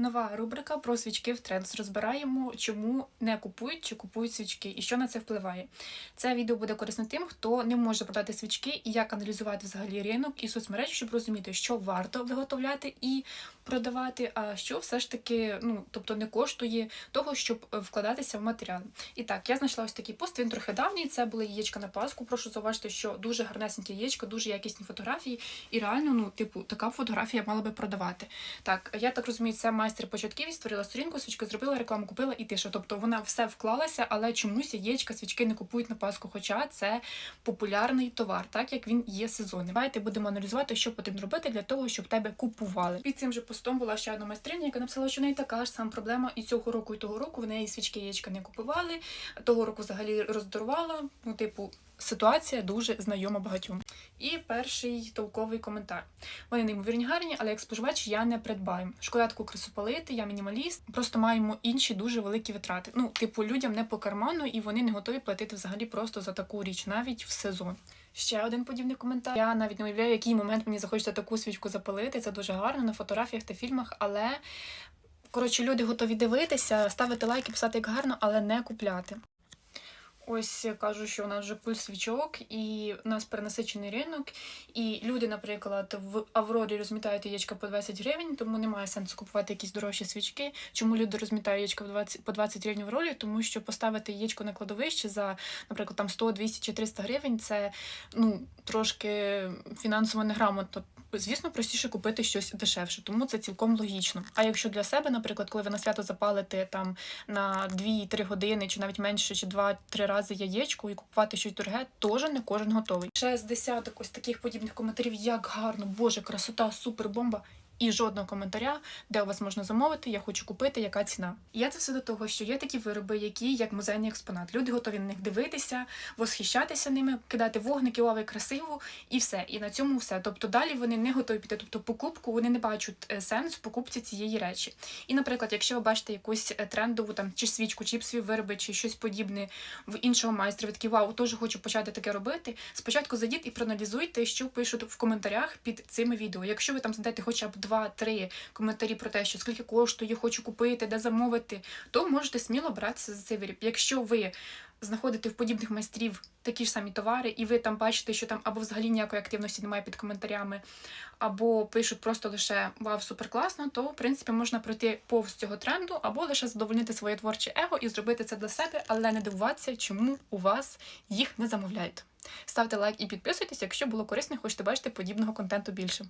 Нова рубрика про свічки в Trends. Розбираємо, чому не купують чи купують свічки і що на це впливає. Це відео буде корисно тим, хто не може продати свічки і як аналізувати взагалі ринок і соцмережі, щоб розуміти, що варто виготовляти і продавати, а що все ж таки, ну тобто не коштує того, щоб вкладатися в матеріали. І так, я знайшла ось такий пост. Він трохи давній. Це були яєчка на Пасху. Прошу зауважити, що дуже гарнесеньке яєчко, дуже якісні фотографії. І реально, ну, типу, така фотографія мала би продавати. Так, я так розумію, це майстер початківець, створила сторінку, свічки зробила, рекламу купила і тиша. Тобто вона все вклалася, але чомусь яєчка, свічки не купують на Пасху, хоча це популярний товар, так як він є сезонний. Давайте будемо аналізувати, що потрібно робити для того, щоб тебе купували. Під цим же постом була ще одна майстриня, яка написала, що в неї така ж сама проблема, і цього року, і того року в неї свічки яєчка не купували. Того року взагалі роздарувала. Ну, типу, ситуація дуже знайома багатьом. І перший толковий коментар. Вони неймовірні гарні, але як споживач я не придбаю. Шкода таку красу палити, я мінімаліст. Просто маємо інші дуже великі витрати. Ну, типу, людям не по карману, і вони не готові платити взагалі просто за таку річ, навіть в сезон. Ще один подібний коментар. Я навіть не уявляю, який момент мені захочеться таку свічку запалити. Це дуже гарно на фотографіях та фільмах, але коротше, люди готові дивитися, ставити лайки, писати як гарно, але не купляти. Ось кажу, що у нас вже пульс свічок, і у нас перенасичений ринок. І люди, наприклад, в Аврорі розмітають яєчка по 20 гривень, тому немає сенсу купувати якісь дорожчі свічки. Чому люди розмітають яєчка по 20, по 20 гривень в Аврорі? Тому що поставити яєчко на кладовище за, наприклад, там 100, 200 чи 300 гривень це ну трошки фінансово неграмотно. Звісно, простіше купити щось дешевше, тому це цілком логічно. А якщо для себе, наприклад, коли ви на свято запалите там на 2-3 години, чи навіть менше, чи 2-3 рази яєчко і купувати щось дороге, теж не кожен готовий. Ще з десяток ось таких подібних коментарів, як гарно, боже, красота, супер бомба. І жодного коментаря, де у вас можна замовити, я хочу купити, яка ціна. І я це все до того, що є такі вироби, які як музейний експонат. Люди готові на них дивитися, восхищатися ними, кидати вогники, лави красиво і все. І на цьому все. Тобто далі вони не готові піти. Тобто покупку вони не бачать е, сенсу в покупці цієї речі. І, наприклад, якщо ви бачите якусь е, трендову там чи свічку, чи свої вироби, чи щось подібне в іншого майстра, ви такі вау, теж хочу почати таке робити. Спочатку зайдіть і проаналізуйте, що пишуть в коментарях під цими відео. Якщо ви там знайдете хоча б два-три коментарі про те, що скільки коштує, хочу купити, де замовити, то можете сміло братися за цей виріб. Якщо ви знаходите в подібних майстрів такі ж самі товари, і ви там бачите, що там або взагалі ніякої активності немає під коментарями, або пишуть просто лише вау, супер класно, то в принципі можна пройти повз цього тренду, або лише задовольнити своє творче его і зробити це для себе, але не дивуватися, чому у вас їх не замовляють. Ставте лайк і підписуйтесь, якщо було корисно, хочете бачити подібного контенту більше.